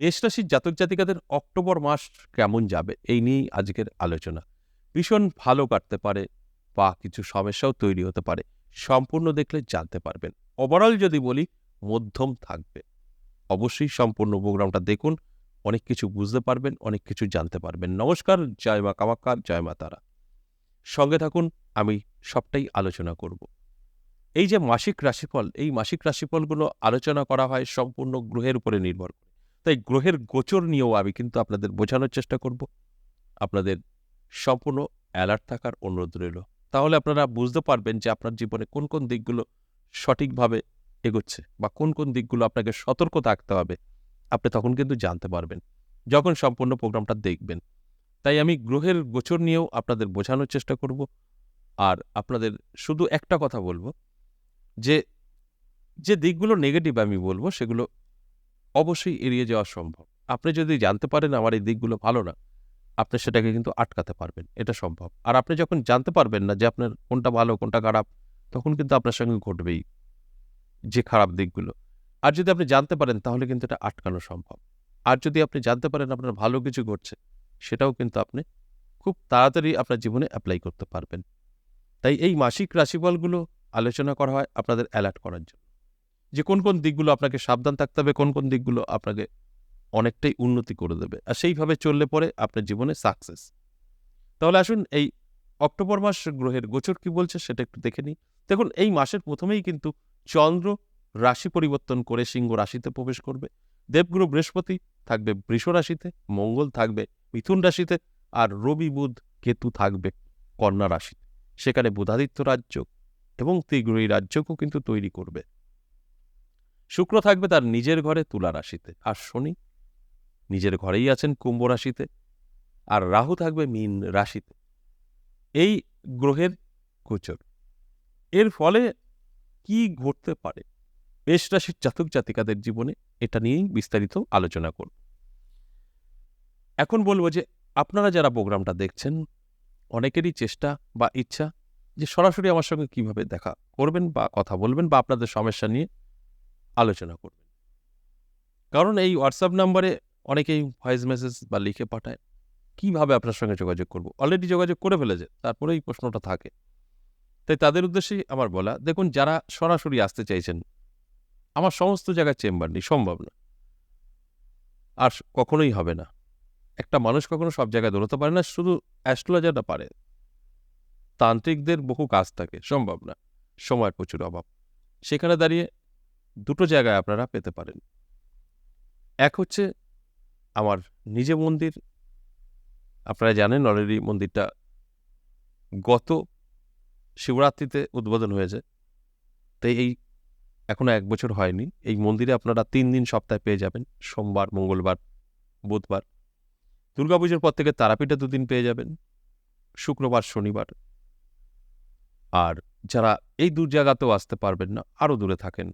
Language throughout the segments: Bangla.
মেষ রাশির জাতক জাতিকাদের অক্টোবর মাস কেমন যাবে? এই নিয়েই আজকের আলোচনা। ভীষণ ভালো কাটতে পারে বা কিছু সমস্যাও তৈরি হতে পারে। সম্পূর্ণ দেখলে জানতে পারবেন। ওভারঅল যদি বলি, মধ্যম থাকবে। অবশ্যই সম্পূর্ণ প্রোগ্রামটা দেখুন, অনেক কিছু বুঝতে পারবেন, অনেক কিছু জানতে পারবেন। নমস্কার, জয় মা কামাক্কা জয় মা তারা। সঙ্গে থাকুন, আমি সবটাই আলোচনা করব। এই যে মাসিক রাশিফল, এই মাসিক রাশিফলগুলো আলোচনা করা হয় সম্পূর্ণ গ্রহের উপরে নির্ভর করে। তাই গ্রহের গোচর নিয়েও আমি কিন্তু আপনাদের বোঝানোর চেষ্টা করব। আপনাদের সম্পূর্ণ অ্যালার্ট থাকার অনুরোধ রইল। তাহলে আপনারা বুঝতে পারবেন যে আপনার জীবনে কোন কোন দিকগুলো সঠিকভাবে এগোচ্ছে বা কোন কোন দিকগুলো আপনাকে সতর্ক থাকতে হবে। আপনি তখন কিন্তু জানতে পারবেন, যখন সম্পূর্ণ প্রোগ্রামটা দেখবেন। তাই আমি গ্রহের গোচর নিয়েও আপনাদের বোঝানোর চেষ্টা করব। আর আপনাদের শুধু একটা কথা বলব, যে যে দিকগুলো নেগেটিভ আমি বলব সেগুলো অবশ্যই এড়িয়ে যাওয়া সম্ভব। আপনি যদি জানতে পারেন আমার এই দিকগুলো ভালো না, আপনি সেটাকে কিন্তু আটকাতে পারবেন, এটা সম্ভব। আর আপনি যখন জানতে পারবেন না যে আপনার কোনটা ভালো, কোনটা খারাপ, তখন কিন্তু আপনার সঙ্গে ঘটবেই যে খারাপ দিকগুলো। আর যদি আপনি জানতে পারেন, তাহলে কিন্তু এটা আটকানো সম্ভব। আর যদি আপনি জানতে পারেন আপনার ভালো কিছু ঘটছে, সেটাও কিন্তু আপনি খুব তাড়াতাড়ি আপনার জীবনে অ্যাপ্লাই করতে পারবেন। তাই এই মাসিক রাশিফলগুলো আলোচনা করা হয় আপনাদের অ্যালার্ট করার জন্য। যে কোন কোন দিকগুলো আপনাকে সাবধান থাকতে হবে, কোন কোন দিকগুলো আপনাকে অনেকটাই উন্নতি করে দেবে। আর সেইভাবে চললে পরে আপনার জীবনে সাকসেস তাহলে আসুন, এই অক্টোবর মাস গ্রহের গোচর কি বলছে সেটা একটু দেখে নিই। দেখুন, এই মাসের প্রথমেই কিন্তু চন্দ্র রাশি পরিবর্তন করে সিংহ রাশিতে প্রবেশ করবে। দেবগুরু বৃহস্পতি থাকবে বৃষ রাশিতে, মঙ্গল থাকবে মিথুন রাশিতে, আর রবি, বুধ, কেতু থাকবে কন্যা রাশিতে। সেখানে বুধাদিত্য রাজ্য এবং ত্রিগ্রহী রাজ্যকেও কিন্তু তৈরি করবে। শুক্র থাকবে তার নিজের ঘরে তুলা রাশিতে। আর শনি নিজের ঘরেই আছেন কুম্ভ রাশিতে। আর রাহু থাকবে মীন রাশিতে। এই গ্রহের গোচর। এর ফলে কি ঘটতে পারে? মেষ রাশির জাতক জাতিকাদের জীবনে এটা নিয়েই বিস্তারিত আলোচনা করব। এখন বলব যে, আপনারা যারা প্রোগ্রামটা দেখছেন, অনেকেরই চেষ্টা বা ইচ্ছা যে সরাসরি আমার সঙ্গে কীভাবে দেখা করবেন বা কথা বলবেন বা আপনাদের সমস্যা নিয়ে আলোচনা করবেন কারণ এই হোয়াটসঅ্যাপ নাম্বারে অনেকেই ভয়েস মেসেজ বা লিখে পাঠায়। কীভাবে আপনার সঙ্গে যোগাযোগ করব? অলরেডি যোগাযোগ করে ফেলেছে তারপরে এই প্রশ্নটা থাকে। তাই তাদের উদ্দেশ্যেই আমার বলা, দেখুন যারা সরাসরি আসতে চাইছেন, আমার সমস্ত জায়গায় চেম্বার নেই, সম্ভব না আর কখনোই হবে না। একটা মানুষ কখনো সব জায়গায় দৌড়তে পারে না, শুধু অ্যাস্ট্রোলজারটা পারে। তান্ত্রিকদের বহু কাজ থাকে, সম্ভব না। সময়ের প্রচুর অভাব। সেখানে দাঁড়িয়ে দুটো জায়গায় আপনারা পেতে পারেন। এক হচ্ছে আমার নিজে মন্দির, আপনারা জানেন অলরেডি মন্দিরটা গত শিবরাত্রিতে উদ্বোধন হয়েছে। তাই এই এখনও এক বছর হয়নি। এই মন্দিরে আপনারা তিন দিন সপ্তাহে পেয়ে যাবেন, সোমবার, মঙ্গলবার, বুধবার। দুর্গাপুজোর পর থেকে তারাপীঠে দুদিন পেয়ে যাবেন, শুক্রবার, শনিবার। আর যারা এই দূর জায়গাতেও আসতে পারবেন না আরও দূরে থাকেন।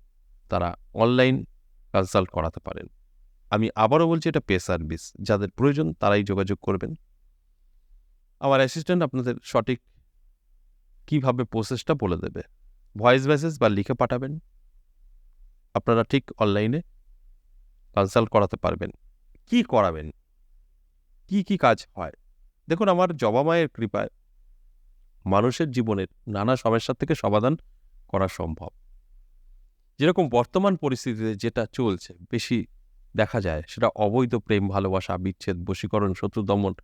তারা অনলাইন কনসাল্ট করাতে পারেন। আমি আবারও বলছি, এটা পে সার্ভিস। যাদের প্রয়োজন তারাই যোগাযোগ করবেন। আমার অ্যাসিস্ট্যান্ট আপনাদের সঠিক কীভাবে প্রসেসটা বলে দেবে? ভয়েস মেসেজ বা লিখে পাঠাবেন। আপনারা ঠিক অনলাইনে কনসাল্ট করাতে পারবেন। কি করাবেন? কি কি কাজ হয়? দেখুন, আমার জবা মায়ের কৃপায় মানুষের জীবনের নানা সমস্যার থেকে সমাধান করা সম্ভব। যেরকম বর্তমান পরিস্থিতিতে যেটা চলছে, বেশি দেখা যায়, সেটা অবৈধ প্রেম, ভালোবাসা, বিচ্ছেদ, বশীকরণ, শত্রু দমন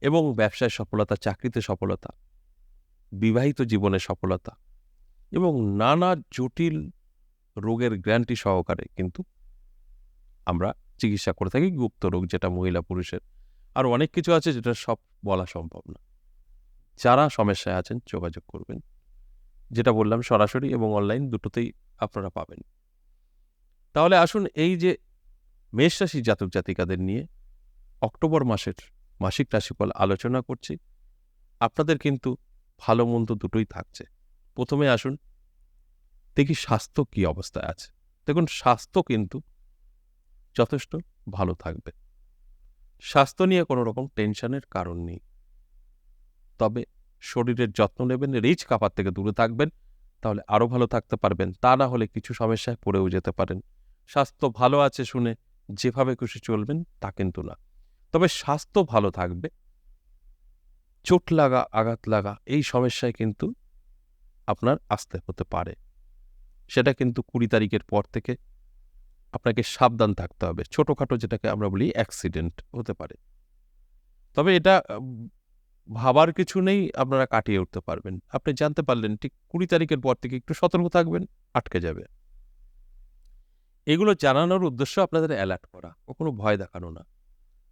এবং ব্যবসায় সফলতা, চাকরিতে সফলতা, বিবাহিত জীবনে সফলতা এবং নানা জটিল রোগের গ্যারান্টি সহকারে কিন্তু আমরা চিকিৎসা করে থাকি, গুপ্ত রোগ যেটা মহিলা পুরুষের। আর অনেক কিছু আছে যেটা সব বলা সম্ভব না। যারা সমস্যায় আছেন যোগাযোগ করবেন। যেটা বললাম সরাসরি এবং অনলাইন দুটোতেই আপনারা পাবেন। তাহলে আসুন এই যে মেষ রাশি জাতক জাতিকাদের নিয়ে অক্টোবর মাসের মাসিক রাশিফল আলোচনা করছি। আপনাদের কিন্তু ভালো মন্দ দুটোই থাকছে। প্রথমে আসুন দেখি স্বাস্থ্য কি অবস্থায় আছে। দেখুন স্বাস্থ্য কিন্তু যথেষ্ট ভালো থাকবে। স্বাস্থ্য নিয়ে কোনো রকম টেনশনের কারণ নেই। তবে শরীরের যত্ন নেবেন, রিচ কাপার থেকে দূরে থাকবেন। তাহলে আরও ভালো থাকতে পারবেন। তা না হলে কিছু সমস্যায় পড়েও যেতে পারেন। স্বাস্থ্য ভালো আছে শুনে যেভাবে খুশি চলবেন, তা কিন্তু না। তবে স্বাস্থ্য ভালো থাকবে। চোট লাগা, আঘাত লাগা, এই সমস্যায় কিন্তু আপনার আসতে হতে পারে। সেটা কিন্তু কুড়ি তারিখের পর থেকে আপনাকে সাবধান থাকতে হবে। ছোটোখাটো যেটাকে আমরা বলি অ্যাক্সিডেন্ট হতে পারে। তবে এটা ভাবার কিছু নেই, আপনারা কাটিয়ে উঠতে পারবেন। আপনি জানতে পারলেন ঠিক কুড়ি তারিখের পর থেকে একটু সতর্ক থাকবেন, আটকে যাবে। এগুলো জানানোর উদ্দেশ্য আপনাদের অ্যালার্ট করা, কখনো ভয় দেখানো না।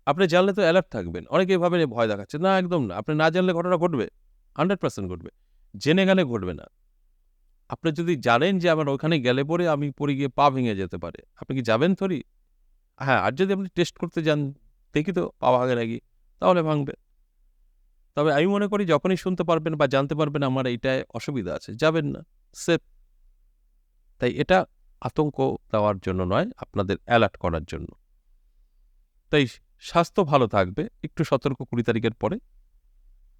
আপনি জানলে তো অ্যালার্ট থাকবেন। অনেকেই ভাবেন ভয় দেখাচ্ছে। না, একদম না। আপনি না জানলে ঘটনা ঘটবে। হান্ড্রেড পার্সেন্ট ঘটবে। জেনে গেলে ঘটবে না। আপনি যদি জানেন যে আমার ওখানে গেলে পরে আমি পড়ে গিয়ে পা ভেঙে যেতে পারে। আপনি কি যাবেন থরি? হ্যাঁ আর যদি আপনি টেস্ট করতে যান, দেখি তো পা ভাঙে নাকি, তাহলে ভাঙবে। তবে আমি মনে করি যখনই শুনতে পারবেন বা জানতে পারবেন আমার এইটায় অসুবিধা আছে, যাবেন না। সেফ। তাই এটা আতঙ্ক দেওয়ার জন্য নয়, আপনাদের অ্যালার্ট করার জন্য। তাই স্বাস্থ্য ভালো থাকবে, একটু সতর্ক কুড়ি তারিখের পরে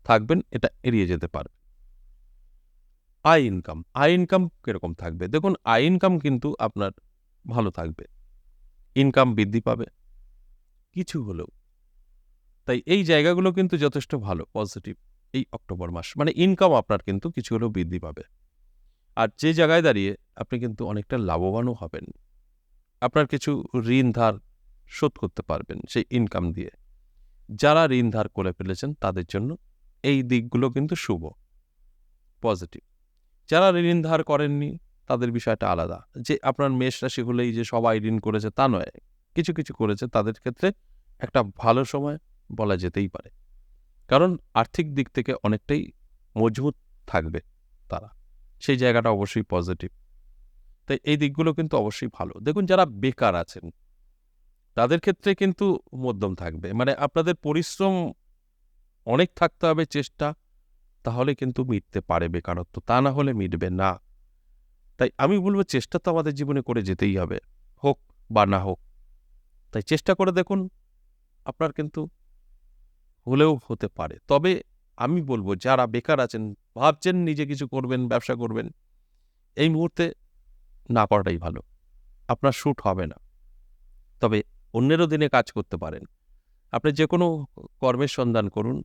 থাকবেন, এটা এড়িয়ে যেতে পারবে আয় ইনকাম আয় ইনকাম কীরকম থাকবে? দেখুন, আয় ইনকাম কিন্তু আপনার ভালো থাকবে। ইনকাম বৃদ্ধি পাবে। কিছু হলেও। তাই এই জায়গাগুলো কিন্তু যথেষ্ট ভালো পজিটিভ এই অক্টোবর মাস। মানে ইনকাম আপনার কিন্তু কিছু হলেও বৃদ্ধি পাবে। আর যে জায়গায় দাঁড়িয়ে আপনি কিন্তু অনেকটা লাভবানও হবেন। আপনার কিছু ঋণ ধার শোধ করতে পারবেন সেই ইনকাম দিয়ে। যারা ঋণ ধার করে ফেলেছেন তাদের জন্য এই দিকগুলো কিন্তু শুভ পজিটিভ যারা ঋণ ধার করেননি তাদের বিষয়টা আলাদা। যে আপনার মেষ রাশি হলেই যে সবাই ঋণ করেছে তা নয়, কিছু কিছু করেছে তাদের ক্ষেত্রে একটা ভালো সময় বলা যেতেই পারে। কারণ আর্থিক দিক থেকে অনেকটাই মজবুত থাকবে তারা। সেই জায়গাটা অবশ্যই পজিটিভ তাই এই দিকগুলো কিন্তু অবশ্যই ভালো। দেখুন, যারা বেকার আছেন, তাদের ক্ষেত্রে কিন্তু মধ্যম থাকবে। মানে আপনাদের পরিশ্রম অনেক থাকতে হবে চেষ্টা, তাহলে কিন্তু মিটতে পারে বেকারত্ব। তা না হলে মিটবে না। তাই আমি বলব, চেষ্টা তো আমাদের জীবনে করে যেতেই হবে, হোক বা না হোক। তাই চেষ্টা করে দেখুন, আপনার কিন্তু হলেও হতে পারে। তবে আমি বলব, যারা বেকার আছেন, ভাবছেন নিজে কিছু করবেন, ব্যবসা করবেন, এই মুহূর্তে না করাটাই ভালো। আপনার শ্যুট হবে না। তবে অন্যেরও দিনে কাজ করতে পারেন। আপনি যে কোনো কর্মের সন্ধান করুন।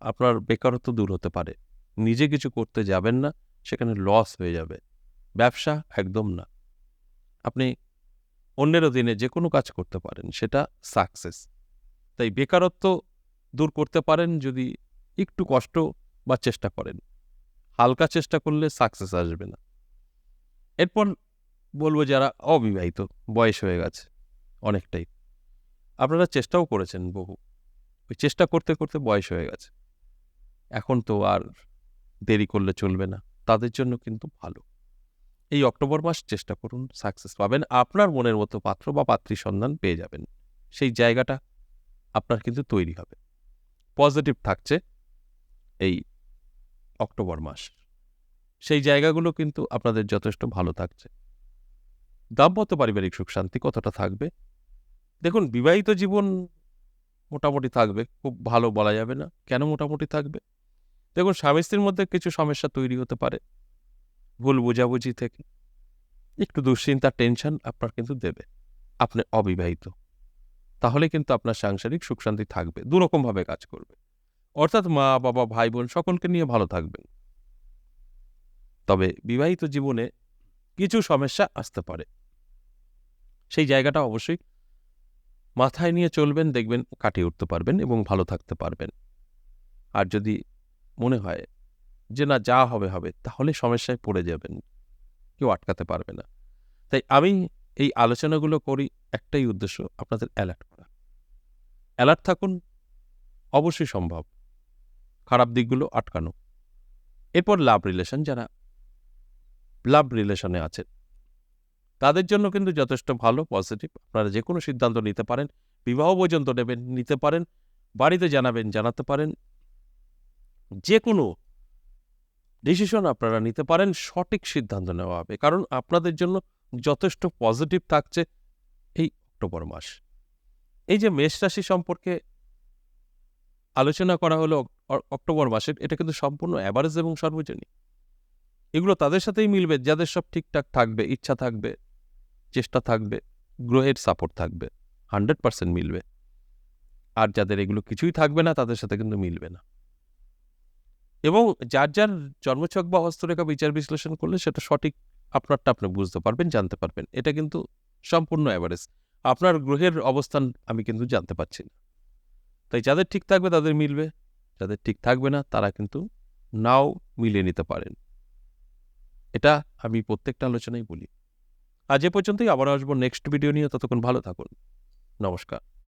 আপনার বেকারত্ব দূর হতে পারে। নিজে কিছু করতে যাবেন না, সেখানে লস হয়ে যাবে। ব্যবসা একদম না। আপনি অন্যেরও দিনে যে কোনো কাজ করতে পারেন, সেটা সাকসেস তাই বেকারত্ব দূর করতে পারেন যদি একটু কষ্ট বা চেষ্টা করেন। হালকা চেষ্টা করলে সাকসেস আসবে না। এরপর বলব যারা অবিবাহিত, বয়স হয়ে গেছে অনেকটাই, আপনারা চেষ্টাও করেছেন বহু। ওই চেষ্টা করতে করতে বয়স হয়ে গেছে। এখন তো আর দেরি করলে চলবে না, তাদের জন্য কিন্তু ভালো। এই অক্টোবর মাস চেষ্টা করুন সাকসেস পাবেন, আপনার মনের মতো পাত্র বা পাত্রীর সন্ধান পেয়ে যাবেন। সেই জায়গাটা আপনার কিন্তু তৈরি হবে। পজিটিভ থাকছে এই অক্টোবর মাস। সেই জায়গাগুলো কিন্তু আপনাদের যথেষ্ট ভালো থাকছে। দাম্পত্য পারিবারিক সুখ শান্তি কতটা থাকবে? দেখুন, বিবাহিত জীবন মোটামুটি থাকবে, খুব ভালো বলা যাবে না কেন মোটামুটি থাকবে। দেখুন, স্বামী স্ত্রীর মধ্যে কিছু সমস্যা তৈরি হতে পারে, ভুল বোঝাবুঝি থেকে। একটু দুশ্চিন্তা টেনশন আপনার কিন্তু দেবে, আপনি অবিবাহিত। তাহলে কিন্তু আপনার সাংসারিক সুখ শান্তি থাকবে, দুরকমভাবে কাজ করবে। অর্থাৎ মা, বাবা ভাই বোন সকলকে নিয়ে ভালো থাকবেন। তবে বিবাহিত জীবনে কিছু সমস্যা আসতে পারে। সেই জায়গাটা অবশ্যই মাথায় নিয়ে চলবেন, দেখবেন কাটিয়ে উঠতে পারবেন এবং ভালো থাকতে পারবেন। আর যদি মনে হয় যে না, যা হবে হবে, তাহলে সমস্যায় পড়ে যাবেন। কেউ আটকাতে পারবে না। তাই আমি এই আলোচনাগুলো করি একটাই উদ্দেশ্য, আপনাদের অ্যালার্ট করা। অ্যালার্ট থাকুন, অবশ্যই সম্ভব। খারাপ দিকগুলো আটকানো। এরপর লাভ রিলেশন যারা লাভ রিলেশনে আছেন, তাদের জন্য কিন্তু যথেষ্ট ভালো পজিটিভ আপনারা যে কোনো সিদ্ধান্ত নিতে পারেন, বিবাহ পর্যন্ত নেবেন, নিতে পারেন, বাড়িতে জানাবেন, জানাতে পারেন। যে কোনো ডিসিশন আপনারা নিতে পারেন, সঠিক সিদ্ধান্ত নেওয়া হবে। কারণ আপনাদের জন্য যথেষ্ট পজিটিভ থাকছে এই অক্টোবর মাস। এই যে মেষ রাশি সম্পর্কে আলোচনা করা হলো অক্টোবর মাসের এটা কিন্তু সম্পূর্ণ অ্যাভারেজ এবং সর্বজনীন। এগুলো তাদের সাথেই মিলবে, যাদের সব ঠিকঠাক থাকবে, ইচ্ছা থাকবে, চেষ্টা থাকবে, গ্রহের সাপোর্ট থাকবে হান্ড্রেড পার্সেন্ট মিলবে। আর যাদের এগুলো কিছুই থাকবে না, তাদের সাথে কিন্তু মিলবে না। এবং যার যার জন্মছক বা হস্তরেখা বিচার বিশ্লেষণ করলে সেটা সঠিক আপনারটা আপনি বুঝতে পারবেন, জানতে পারবেন। এটা কিন্তু সম্পূর্ণ অ্যাভারেজ আপনার গ্রহের অবস্থান আমি কিন্তু জানতে পারছি না। তাই যাদের ঠিক থাকবে তাদের মিলবে, যাদের ঠিক থাকবে না তারা কিন্তু নাও মিলিয়ে নিতে পারেন। এটা আমি প্রত্যেকটা আলোচনায় বলি। আজ এ পর্যন্তই আবার আসব নেক্সট ভিডিও নিয়ে। ততক্ষণ ভালো থাকুন। নমস্কার।